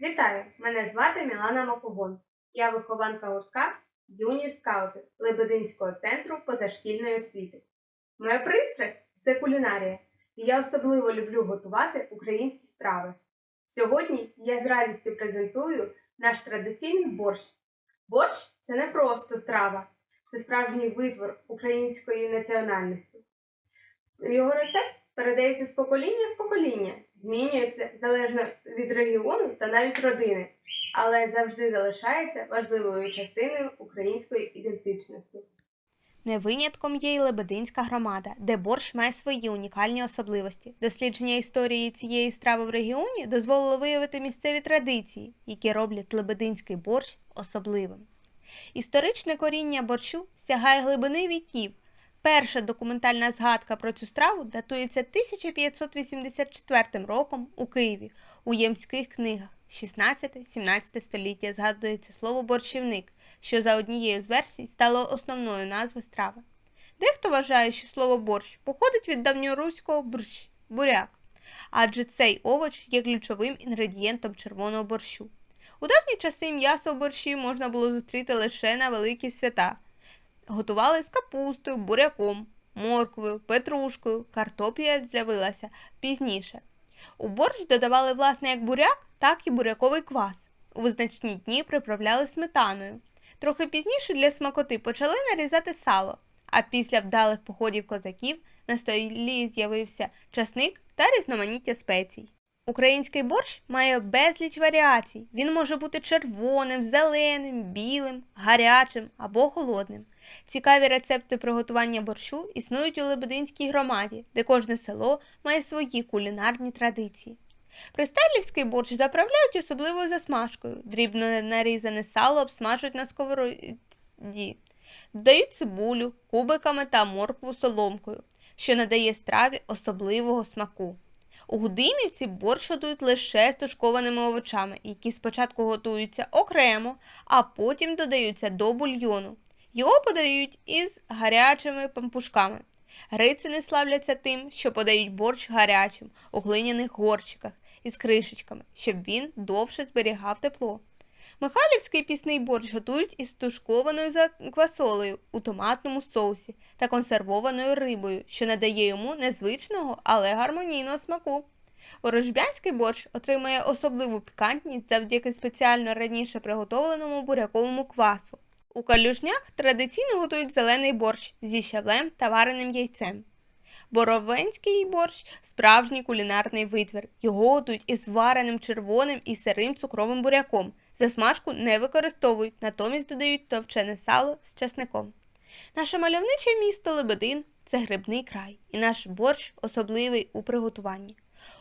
Вітаю! Мене звати Мілана Макогон. Я вихованка гуртка Юні скаути Лебединського центру позашкільної освіти. Моя пристрасть це кулінарія, і я особливо люблю готувати українські страви. Сьогодні я з радістю презентую наш традиційний борщ. Борщ це не просто страва, це справжній витвор української національності. Його рецепт передається з покоління в покоління, змінюється залежно від регіону та навіть родини, але завжди залишається важливою частиною української ідентичності. Не винятком є й Лебединська громада, де борщ має свої унікальні особливості. Дослідження історії цієї страви в регіоні дозволило виявити місцеві традиції, які роблять лебединський борщ особливим. Історичне коріння борщу сягає глибини віків. Перша документальна згадка про цю страву датується 1584 роком у Києві у ємських книгах. 16-17 століття згадується слово борщівник, що за однією з версій стало основною назвою страви. Дехто вважає, що слово борщ походить від давньоруського борщ буряк, адже цей овоч є ключовим інгредієнтом червоного борщу. У давні часи м'ясо в борщі можна було зустріти лише на великі свята. Готували з капустою, буряком, морквою, петрушкою, картопля з'явилася пізніше. У борщ додавали власне як буряк, так і буряковий квас. У визначні дні приправляли сметаною. Трохи пізніше для смакоти почали нарізати сало, а після вдалих походів козаків на столі з'явився часник та різноманіття спецій. Український борщ має безліч варіацій. Він може бути червоним, зеленим, білим, гарячим або холодним. Цікаві рецепти приготування борщу існують у Лебединській громаді, де кожне село має свої кулінарні традиції. Пристайлівський борщ заправляють особливою засмажкою. Дрібно нарізане сало обсмажують на сковороді, додають цибулю, кубиками та моркву соломкою, що надає страві особливого смаку. У Гудимівці борщ готують лише з тушкованими овочами, які спочатку готуються окремо, а потім додаються до бульйону. Його подають із гарячими пампушками. Грицини славляться тим, що подають борщ гарячим у глиняних горщиках із кришечками, щоб він довше зберігав тепло. Михайлівський пісний борщ готують із тушкованою квасолею у томатному соусі та консервованою рибою, що надає йому незвичного, але гармонійного смаку. Ворожбянський борщ отримує особливу пікантність завдяки спеціально раніше приготовленому буряковому квасу. У калюжнях традиційно готують зелений борщ зі щавлем та вареним яйцем. Боровенський борщ справжній кулінарний витвір. Його готують із вареним червоним і сирим цукровим буряком. Засмажку не використовують, натомість додають товчене сало з часником. Наше мальовниче місто Лебедин це грибний край, і наш борщ особливий у приготуванні.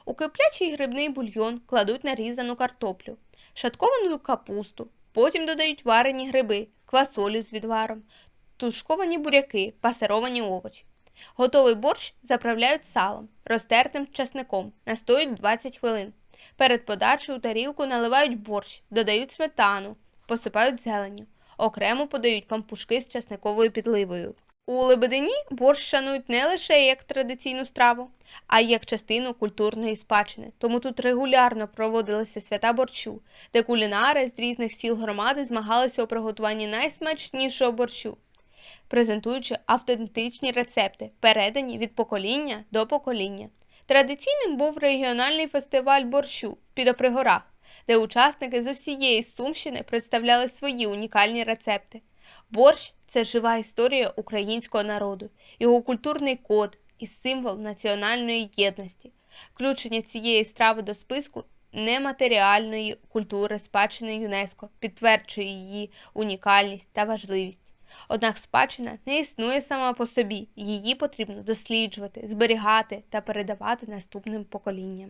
У киплячий грибний бульйон кладуть нарізану картоплю, шатковану капусту, потім додають варені гриби, квасолю з відваром, тушковані буряки, пасеровані овочі. Готовий борщ заправляють салом, розтертим часником, настоюють 20 хвилин. Перед подачею у тарілку наливають борщ, додають сметану, посипають зеленню. Окремо подають пампушки з часниковою підливою. У Лебедині борщ шанують не лише як традиційну страву, а й як частину культурної спадщини. Тому тут регулярно проводилися свята борщу, де кулінари з різних сіл громади змагалися у приготуванні найсмачнішого борщу, презентуючи автентичні рецепти, передані від покоління до покоління. Традиційним був регіональний фестиваль борщу в Підопригорах, де учасники з усієї Сумщини представляли свої унікальні рецепти. Борщ це жива історія українського народу, його культурний код і символ національної єдності. Включення цієї страви до списку нематеріальної культури спадщини ЮНЕСКО підтверджує її унікальність та важливість. Однак спадщина не існує сама по собі, її потрібно досліджувати, зберігати та передавати наступним поколінням.